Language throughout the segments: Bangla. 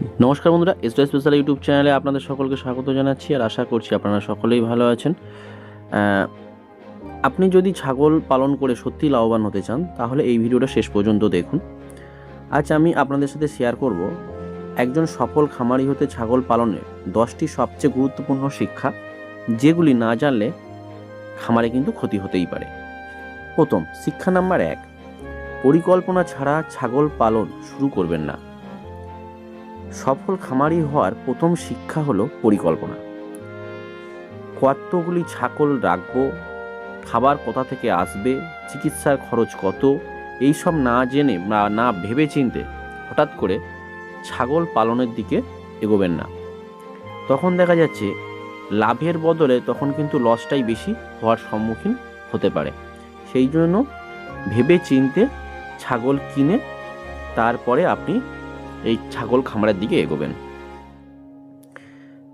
নমস্কার বন্ধুরা এস স্পেশাল ইউটিউব চ্যানেলে আপনাদের সকলকে স্বাগত জানাচ্ছি আর আশা করছি আপনারা সকলেই ভালো আছেন। আপনি যদি ছাগল পালন করে সত্যি লাভবান হতে চান, তাহলে এই ভিডিওটা শেষ পর্যন্ত দেখুন। আজ আমি আপনাদের সাথে শেয়ার করব একজন সফল খামারি হতে ছাগল পালনের দশটি সবচেয়ে গুরুত্বপূর্ণ শিক্ষা, যেগুলি না জানলে খামারে কিন্তু ক্ষতি হতেই পারে। প্রথম, শিক্ষা নাম্বার এক, পরিকল্পনা ছাড়া ছাগল পালন শুরু করবেন না। সফল খামারি হওয়ার প্রথম শিক্ষা হলো পরিকল্পনা। কতগুলি ছাগল রাখব, খাবার কোথা থেকে আসবে, চিকিৎসার খরচ কত এই সব না জেনে না ভেবে চিনতে হঠাৎ করে ছাগল পালনের দিকে এগোবেন না। তখন দেখা যাচ্ছে লাভের বদলে তখন কিন্তু লসটাই বেশি হওয়ার সম্মুখীন হতে পারে। সেই জন্য ভেবে চিনতে ছাগল কিনে তারপরে আপনি এই ছাগল খামারের দিকে এগোবেন।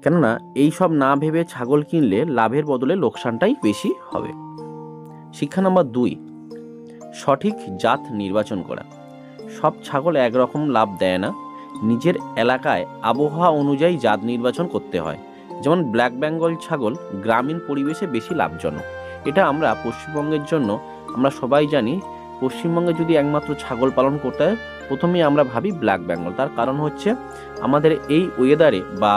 কেননা, এই সব না ভেবে ছাগল কিনলে লাভের বদলে লোকসানটাই বেশি হবে। শিক্ষা নাম্বার দুই, সঠিক জাত নির্বাচন করা। সব ছাগল একরকম লাভ দেয় না। নিজের এলাকায় আবহাওয়া অনুযায়ী জাত নির্বাচন করতে হয়। যেমন ব্ল্যাক বেঙ্গল ছাগল গ্রামীণ পরিবেশে বেশি লাভজনক। এটা আমরা পশ্চিমবঙ্গের জন্য আমরা সবাই জানি, পশ্চিমবঙ্গে যদি একমাত্র ছাগল পালন করতে প্রথমেই আমরা ভাবি ব্ল্যাক বেঙ্গল তার কারণ হচ্ছে আমাদের এই ওয়েদারে বা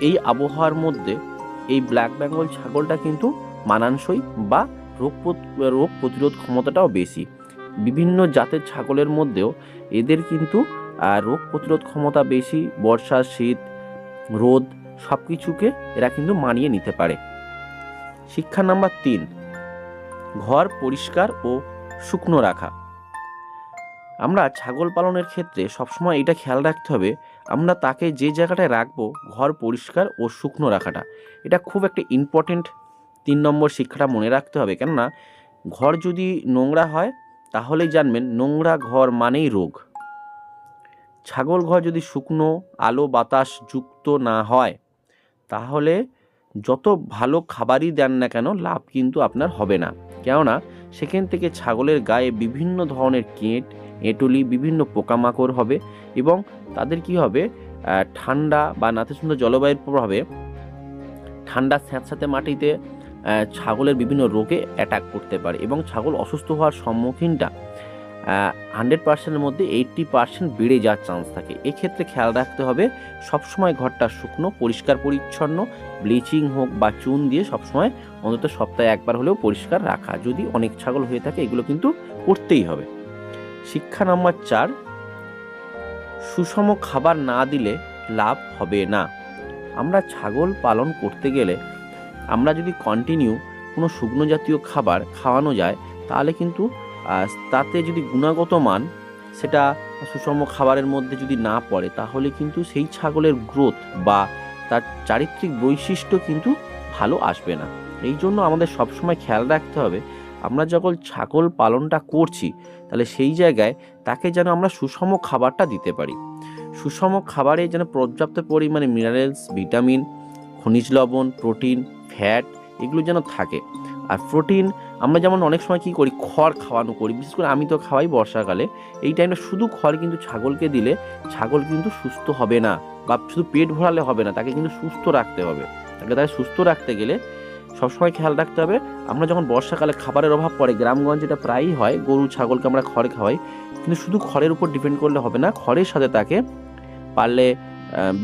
এই আবহাওয়ার মধ্যে এই ব্ল্যাক বেঙ্গল ছাগলটা কিন্তু মানানসই বা রোগ রোগ প্রতিরোধ ক্ষমতাটাও বেশি। বিভিন্ন জাতের ছাগলের মধ্যেও এদের কিন্তু রোগ প্রতিরোধ ক্ষমতা বেশি, বর্ষা, শীত, রোদ সব কিছুকে এরা কিন্তু মানিয়ে নিতে পারে। শিক্ষা নাম্বার তিন, ঘর পরিষ্কার ও শুকনো রাখা। আমরা ছাগল পালনের ক্ষেত্রে সবসময় এটা খেয়াল রাখতে হবে, আমরা তাকে যে জায়গাটায় রাখব ঘর পরিষ্কার ও শুকনো রাখাটা। এটা খুব একটা ইম্পর্টেন্ট তিন নম্বর শিক্ষাটা মনে রাখতে হবে, কেননা ঘর যদি নোংরা হয়, তাহলেই জানবেন নোংরা ঘর মানেই রোগ। ছাগল ঘর যদি শুকনো, আলো, বাতাস যুক্ত না হয়, তাহলে যত ভালো খাবারই দেন না কেন লাভ কিন্তু আপনার হবে না। কেননা সেখান থেকে ছাগলের গায়ে বিভিন্ন ধরনের কেঁট এঁটুলি বিভিন্ন পোকামাকড় হবে এবং তাদের কি হবে ঠান্ডা বা নাতিশীতোষ্ণ জলবায়ুর প্রভাবে ঠান্ডা স্যাঁতস্যাঁতে মাটিতে ছাগলের বিভিন্ন রোগে অ্যাটাক করতে পারে এবং ছাগল অসুস্থ হওয়ার সম্মুখীনটা হান্ড্রেড পার্সেন্টের মধ্যে এইট্টি পার্সেন্ট বেড়ে যাওয়ার চান্স থাকে। এক্ষেত্রে খেয়াল রাখতে হবে, সবসময় ঘরটা শুকনো, পরিষ্কার পরিচ্ছন্ন ব্লিচিং হোক বা চুন দিয়ে সবসময় অন্তত সপ্তাহে একবার হলেও পরিষ্কার রাখা। যদি অনেক ছাগল হয়ে থাকে, এগুলো কিন্তু করতেই হবে। শিক্ষা নাম্বার চার, সুষম খাবার না দিলে লাভ হবে না। আমরা ছাগল পালন করতে গেলে আমরা যদি কন্টিনিউ কোনো শুকনো জাতীয় খাবার খাওয়ানো যায়, তাহলে কিন্তু তাতে যদি গুণগত মান সেটা সুষম খাবারের মধ্যে যদি না পড়ে, তাহলে কিন্তু সেই ছাগলের গ্রোথ বা তার চারিত্রিক বৈশিষ্ট্য কিন্তু ভালো আসবে না। এই জন্য আমাদের সবসময় খেয়াল রাখতে হবে আমরা যখন ছাগল পালনটা করছি, তাহলে সেই জায়গায় তাকে যেন আমরা সুষম খাবারটা দিতে পারি। সুষম খাবারে যেন পর্যাপ্ত পরিমাণে মিনারেলস ভিটামিন খনিজ লবণ প্রোটিন ফ্যাট এগুলো যেন থাকে। আর প্রোটিন আমরা যেমন অনেক সময় কী করি, খড় খাওয়ানো করি, বিশেষ করে আমি তো খাওয়াই বর্ষাকালে। এই টাইমটা শুধু খড় কিন্তু ছাগলকে দিলে ছাগল কিন্তু সুস্থ হবে না, বা শুধু পেট ভরালে হবে না, তাকে কিন্তু সুস্থ রাখতে হবে। তাকে তাকে সুস্থ রাখতে গেলে সবসময় খেয়াল রাখতে হবে। আমরা যখন বর্ষাকালে খাবারের অভাব পড়ে, গ্রামগঞ্জে এটা প্রায়ই হয়, গরু, ছাগলকে আমরা খড় খাওয়াই। কিন্তু শুধু খড়ের উপর ডিপেন্ড করলে হবে না, খড়ের সাথে তাকে পারলে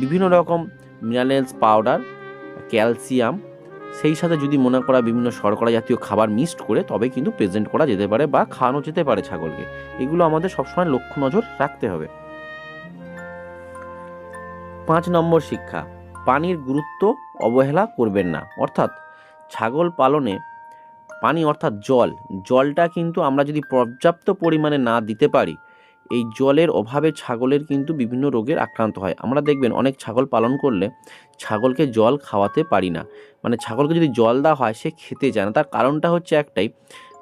বিভিন্ন রকম মিনারেলস, পাউডার, ক্যালসিয়াম, সেই সাথে যদি মনে করা বিভিন্ন শর্করা জাতীয় খাবার মিক্সড করে, তবে কিন্তু প্রেজেন্ট করা যেতে পারে বা খাওয়ানো যেতে পারে ছাগলকে। এগুলো আমাদের সবসময় লক্ষ্য নজর রাখতে হবে। পাঁচ নম্বর শিক্ষা, পানির গুরুত্ব অবহেলা করবেন না। অর্থাৎ ছাগল পালনে পানি অর্থাৎ জল, জলটা কিন্তু আমরা যদি পর্যাপ্ত পরিমাণে না দিতে পারি, এই জলের অভাবে ছাগলের কিন্তু বিভিন্ন রোগের আক্রান্ত হয়। আমরা দেখবেন অনেক ছাগল পালন করলে ছাগলকে জল খাওয়াতে পারি না। মানে ছাগলকে যদি জল দেওয়া হয়, সে খেতে চায় না। তার কারণটা হচ্ছে একটাই,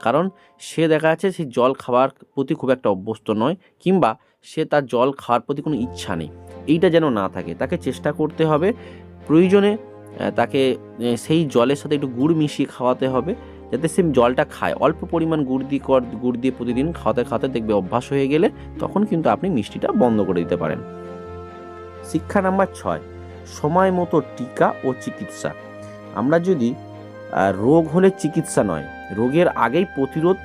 কারণ সে দেখা যাচ্ছে সেই জল খাওয়ার প্রতি খুব একটা অভ্যস্ত নয়, কিংবা সে তার জল খাওয়ার প্রতি কোনো ইচ্ছা নেই। এইটা যেন না থাকে, তাকে চেষ্টা করতে হবে প্রয়োজনে তাকে সেই জলের সাথে একটু গুড় মিশিয়ে খাওয়াতে হবে, যাতে সে জলটা খায়। অল্প পরিমাণ গুড় দিয়ে কর, গুড় দিয়ে প্রতিদিন খাওয়াতে খাওয়াতে দেখবে অভ্যাস হয়ে গেলে তখন কিন্তু আপনি মিষ্টিটা বন্ধ করে দিতে পারেন। শিক্ষা নাম্বার ছয়, সময় মতো টিকা ও চিকিৎসা। আমরা যদি রোগ হলে চিকিৎসা নয়, রোগের আগেই প্রতিরোধ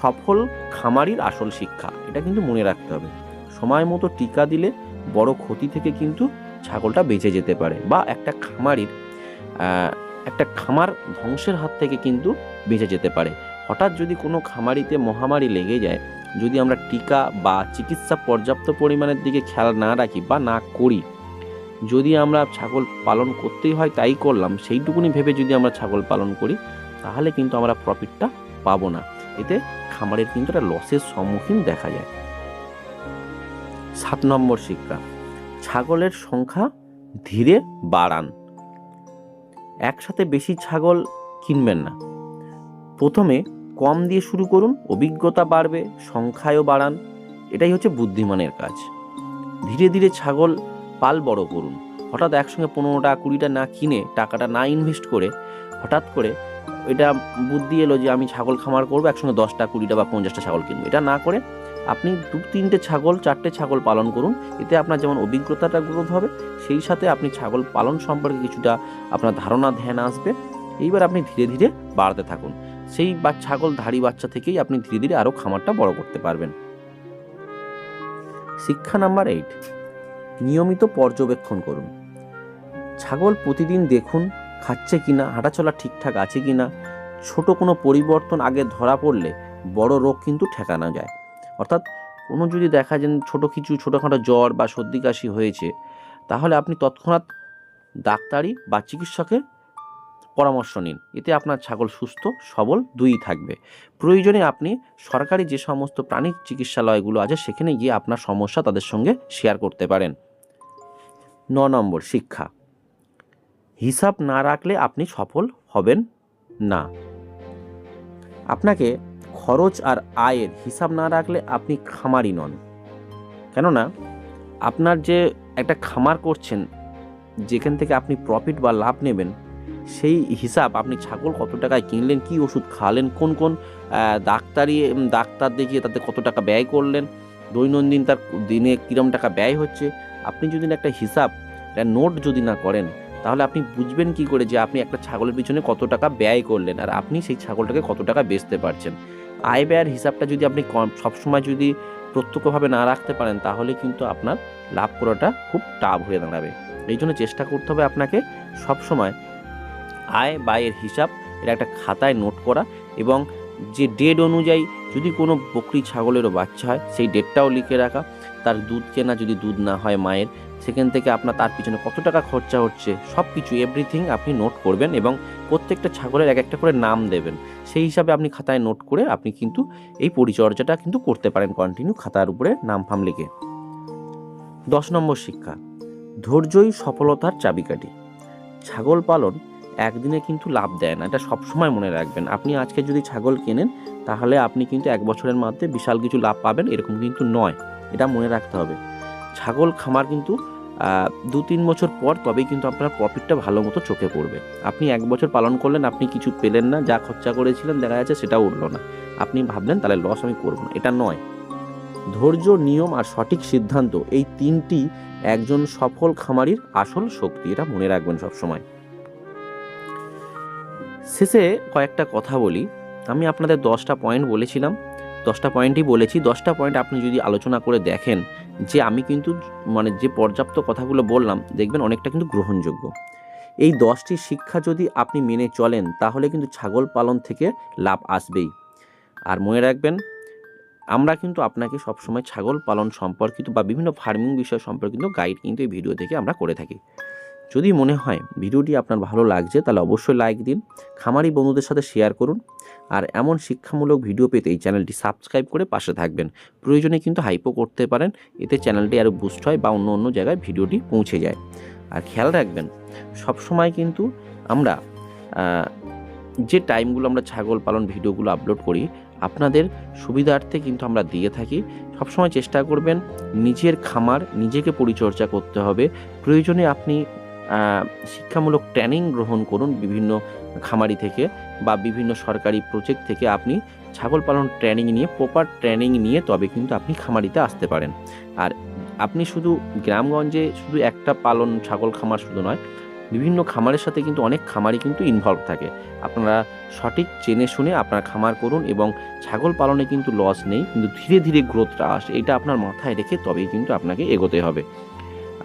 সফল খামারির আসল শিক্ষা, এটা কিন্তু মনে রাখতে হবে। সময় মতো টিকা দিলে বড় ক্ষতি থেকে কিন্তু ছাগলটা বেঁচে যেতে পারে বা একটা খামারির একটা খামার ধ্বংসের হাত থেকে কিন্তু বেঁচে যেতে পারে। হঠাৎ যদি কোনো খামারিতে মহামারী লেগে যায়, যদি আমরা টিকা বা চিকিৎসা পর্যাপ্ত পরিমাণের দিকে খেয়াল না রাখি বা না করি, যদি আমরা ছাগল পালন করতেই হয় তাই করলাম, সেইটুকুনি ভেবে যদি আমরা ছাগল পালন করি, তাহলে কিন্তু আমরা প্রফিটটা পাবো না। এতে খামারের কিন্তু একটা লসের সম্মুখীন দেখা যায়। সাত নম্বর শিক্ষা, ছাগলের সংখ্যা ধীরে বাড়ান। একসাথে বেশি ছাগল কিনবেন না। প্রথমে কম দিয়ে শুরু করুন, অভিজ্ঞতা বাড়বে, সংখ্যায়ও বাড়ান, এটাই হচ্ছে বুদ্ধিমানের কাজ। ধীরে ধীরে ছাগল পাল বড় করুন। হঠাৎ একসঙ্গে পনেরোটা কুড়িটা না কিনে টাকাটা না ইনভেস্ট করে হঠাৎ করে এটা বুদ্ধি এলো যে আমি ছাগল খামার করব, একসঙ্গে দশটা কুড়িটা বা পঞ্চাশটা ছাগল কিনবো। এটা না করে আপনি দু, তিনটে ছাগল, চারটে ছাগল পালন করুন। এতে আপনার যেমন অভিজ্ঞতাটা গ্রোথ হবে, সেই সাথে আপনি ছাগল পালন সম্পর্কে কিছুটা আপনার ধারণা, ধ্যান আসবে। এইবার আপনি ধীরে ধীরে বাড়াতে থাকুন। সেই বা, ছাগল ধাড়ি বাচ্চা থেকেই আপনি ধীরে ধীরে আরও খামারটা বড় করতে পারবেন। শিক্ষা নাম্বার এইট নিয়মিত পর্যবেক্ষণ করুন। ছাগল প্রতিদিন দেখুন, খাচ্ছে কিনা, হাঁটাচলা ঠিকঠাক আছে কিনা। ছোট কোনো পরিবর্তন আগে ধরা পড়লে বড় রোগ কিন্তু ঠেকানো যায়। অর্থাৎ কোনো যদি দেখা যান ছোটো কিছু, ছোটোখাটো জ্বর বা সর্দি কাশি হয়েছে, তাহলে আপনি তৎক্ষণাৎ ডাক্তারি বা চিকিৎসকের পরামর্শ নিন। এতে আপনার ছাগল সুস্থ, সবল, দুই থাকবে। প্রয়োজনে আপনি সরকারি যে সমস্ত প্রাণী চিকিৎসালয়গুলো আছে, সেখানে গিয়ে আপনার সমস্যা তাদের সঙ্গে শেয়ার করতে পারেন। ন নম্বর, শিক্ষা। হিসাব না রাখলে আপনি সফল হবেন না। আপনাকে খরচ আর আয়ের হিসাব না রাখলে আপনি খামারি নন। কেননা, আপনার যে একটা খামার করছেন, যেখান থেকে আপনি প্রফিট বা লাভ নেবেন, সেই হিসাব আপনি ছাগল কত টাকায় কিনলেন, কি ওষুধ খাওয়ালেন কোন কোন ডাক্তারি ডাক্তার দেখিয়ে তাতে কত টাকা ব্যয় করলেন, দৈনন্দিন তার দিনে কীরকম টাকা ব্যয় হচ্ছে, আপনি যদি একটা হিসাব, একটা নোট যদি না করেন, তাহলে আপনি বুঝবেন কি করে যে আপনি একটা ছাগলের পিছনে কত টাকা ব্যয় করলেন, আর আপনি সেই ছাগলটাকে কত টাকা বেচতে পারছেন। আয় ব্যয়ের হিসাবটা যদি আপনি কম সবসময় যদি প্রত্যক্ষভাবে না রাখতে পারেন, তাহলে কিন্তু আপনার লাভ করাটা খুব টাফ হয়ে দাঁড়াবে। এই জন্য চেষ্টা করতে হবে আপনাকে সবসময় আয় ব্যয়ের হিসাব এটা একটা খাতায় নোট করা এবং যে ডেট অনুযায়ী যদি কোনো বকরি, ছাগলেরও বাচ্চা হয়, সেই ডেটটাও লিখে রাখা। তার দুধ কেনা যদি দুধ না হয় মায়ের সেখান থেকে আপনার তার পিছনে কত টাকা খরচা হচ্ছে সব কিছু এভরিথিং আপনি নোট করবেন এবং প্রত্যেকটা ছাগলের এক একটা করে নাম দেবেন। সেই হিসাবে আপনি খাতায় নোট করে আপনি কিন্তু এই পরিচর্যাটা কিন্তু করতে পারেন কন্টিনিউ খাতার উপরে নাম ফাম লিখে। দশ নম্বর শিক্ষা, ধৈর্যই সফলতার চাবিকাঠি। ছাগল পালন একদিনে কিন্তু লাভ দেয় না, এটা সবসময় মনে রাখবেন। আপনি আজকে যদি ছাগল কেনেন, তাহলে আপনি কিন্তু এক বছরের মধ্যে বিশাল কিছু লাভ পাবেন, এরকম কিন্তু নয়। এটা মনে রাখতে হবে। ছাগল খামার কিন্তু দু তিন বছর পর তবেই কিন্তু আপনার প্রফিটটা ভালো মতো চোখে পড়বে। আপনি এক বছর পালন করলেন, আপনি কিছু পেলেন না, যা খরচা করেছিলেন, দেখা যাচ্ছে সেটাও উঠল না। আপনি ভাবলেন, তাহলে লস আমি করব না। এটা নয়। ধৈর্য, নিয়ম আর সঠিক সিদ্ধান্ত, এই তিনটি একজন সফল খামারির আসল শক্তি, এটা মনে রাখবেন সবসময়। শেষে কয়েকটা কথা বলি। আমি আপনাদের দশটা পয়েন্ট বলেছিলাম। দশটা পয়েন্টই বলেছি। দশটা পয়েন্ট আপনি যদি আলোচনা করে দেখেন যে আমি কিন্তু মানে যে পর্যাপ্ত কথাগুলো বললাম, দেখবেন অনেকটা কিন্তু গ্রহণযোগ্য। এই দশটি শিক্ষা যদি আপনি মেনে চলেন, তাহলে কিন্তু ছাগল পালন থেকে লাভ আসবেই। আর মনে রাখবেন, আমরা কিন্তু আপনাকে সবসময় ছাগল পালন সম্পর্কিত বা বিভিন্ন ফার্মিং বিষয় সম্পর্কিত গাইড কিন্তু এই ভিডিও থেকে আমরা করে থাকি। যদি মনে হয় ভিডিওটি আপনার ভালো লাগছে, তাহলে অবশ্যই লাইক দিন, খামারি বন্ধুদের সাথে শেয়ার করুন আর এমন শিক্ষামূলক ভিডিও পেতে এই চ্যানেলটি সাবস্ক্রাইব করে পাশে থাকবেন। প্রয়োজনে কিন্তু হাইপও করতে পারেন, এতে চ্যানেলটি আরও বুস্ট হয় বা অন্য অন্য জায়গায় ভিডিওটি পৌঁছে যায়। আর খেয়াল রাখবেন, সবসময় কিন্তু আমরা যে টাইমগুলো আমরা ছাগল পালন ভিডিওগুলো আপলোড করি, আপনাদের সুবিধার্থে কিন্তু আমরা দিয়ে থাকি। সবসময় চেষ্টা করবেন নিজের খামার, নিজেকে পরিচর্যা করতে হবে। প্রয়োজনে আপনি শিক্ষামূলক ট্রেনিং গ্রহণ করুন বিভিন্ন খামারি থেকে বা বিভিন্ন সরকারি প্রজেক্ট থেকে আপনি ছাগল পালন ট্রেনিং নিয়ে প্রপার ট্রেনিং নিয়ে তবে কিন্তু আপনি খামারিতে আসতে পারেন। আর আপনি শুধু গ্রামগঞ্জে শুধু একটা পালন ছাগল খামার শুধু নয়, বিভিন্ন খামারের সাথে কিন্তু অনেক খামারই কিন্তু ইনভলভ থাকে। আপনারা সঠিক জেনে শুনে আপনার খামার করুন এবং ছাগল পালনে কিন্তু লস নেই, কিন্তু ধীরে ধীরে গ্রোথটা আসে, এটা আপনার মাথায় রেখে তবেই কিন্তু আপনাকে এগোতে হবে।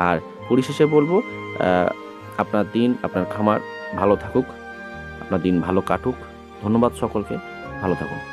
আর পরিশেষে বলব আপনার দিন, আপনার খামার ভালো থাকুক। আপনার দিন ভালো কাটুক। ধন্যবাদ সকলকে। ভালো থাকুন।